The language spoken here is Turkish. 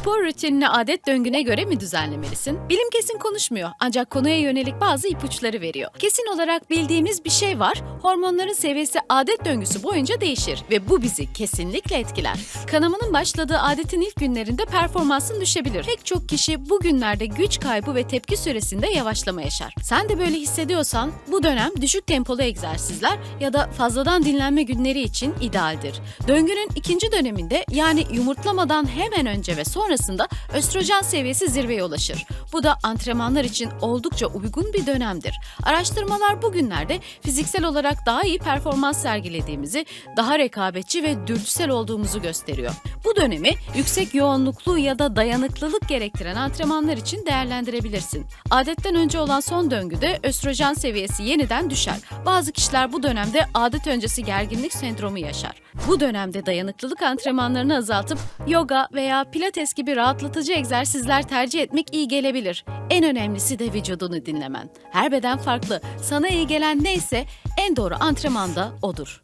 Spor rutinini adet döngüne göre mi düzenlemelisin? Bilim kesin konuşmuyor ancak konuya yönelik bazı ipuçları veriyor. Kesin olarak bildiğimiz bir şey var. Hormonların seviyesi adet döngüsü boyunca değişir ve bu bizi kesinlikle etkiler. Kanamanın başladığı adetin ilk günlerinde performansın düşebilir. Pek çok kişi bu günlerde güç kaybı ve tepki süresinde yavaşlama yaşar. Sen de böyle hissediyorsan bu dönem düşük tempolu egzersizler ya da fazladan dinlenme günleri için idealdir. Döngünün ikinci döneminde yani yumurtlamadan hemen önce ve sonrasında östrojen seviyesi zirveye ulaşır. Bu da antrenmanlar için oldukça uygun bir dönemdir. Araştırmalar bugünlerde fiziksel olarak daha iyi performans sergilediğimizi, daha rekabetçi ve dürtüsel olduğumuzu gösteriyor. Bu dönemi yüksek yoğunluklu ya da dayanıklılık gerektiren antrenmanlar için değerlendirebilirsin. Adetten önce olan son döngüde östrojen seviyesi yeniden düşer. Bazı kişiler bu dönemde adet öncesi gerginlik sendromu yaşar. Bu dönemde dayanıklılık antrenmanlarını azaltıp yoga veya pilates gibi rahatlatıcı egzersizler tercih etmek iyi gelebilir. En önemlisi de vücudunu dinlemen. Her beden farklı. Sana iyi gelen neyse en doğru antrenman da odur.